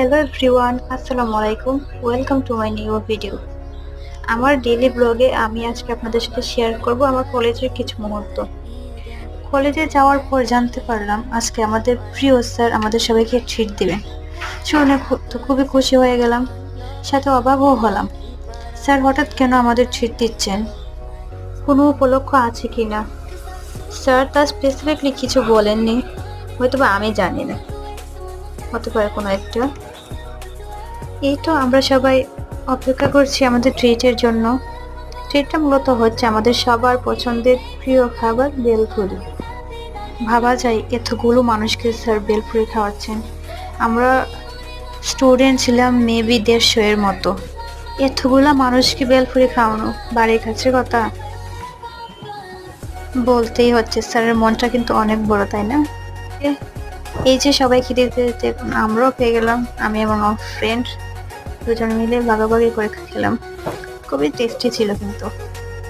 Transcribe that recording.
Hello everyone আসসালামু আলাইকুম welcome to my new video আমার ডেইলি ব্লগে আমি আজকে আপনাদের সাথে শেয়ার করব আমার কলেজের কিছু মুহূর্ত। কলেজে যাওয়ার পর জানতে পারলাম আজকে আমাদের প্রিয় স্যার আমাদের সবাইকে ট্রিট দেবেন শুনে তো খুবই খুশি হয়ে গেলাম, সাথে অবাকও হলাম। স্যার হঠাৎ কেন আমাদের ট্রিট দিচ্ছেন? কোনো উপলক্ষ আছে কি না স্যার তা স্পেসিফিকলি কিছু বলেননি হয়তো বা আমি জানি না। হতে পারে কোনো একটা। এই তো আমরা সবাই অপেক্ষা করছি আমাদের ট্রিটের জন্য। ট্রিটটা মূলত হচ্ছে আমাদের সবার পছন্দের প্রিয় খাবার বেলপুরি। ভাবা যায়, এতগুলো মানুষকে স্যার বেলপুরি খাওয়াচ্ছেন। আমরা স্টুডেন্ট ছিলাম মেবি দেড়শো এর মতো। এতগুলা মানুষকে বেলপুরি খাওয়ানো বাড়ির কাছে কথা? বলতেই হচ্ছে স্যারের মনটা কিন্তু অনেক বড়, তাই না? এই যে সবাই খেতে দিতে আমরাও পেয়ে গেলাম, আমি এবং আমার ফ্রেন্ড দুজন মিলে ভাগাভাগি করে খেলাম। খুবই টেস্টি ছিল কিন্তু।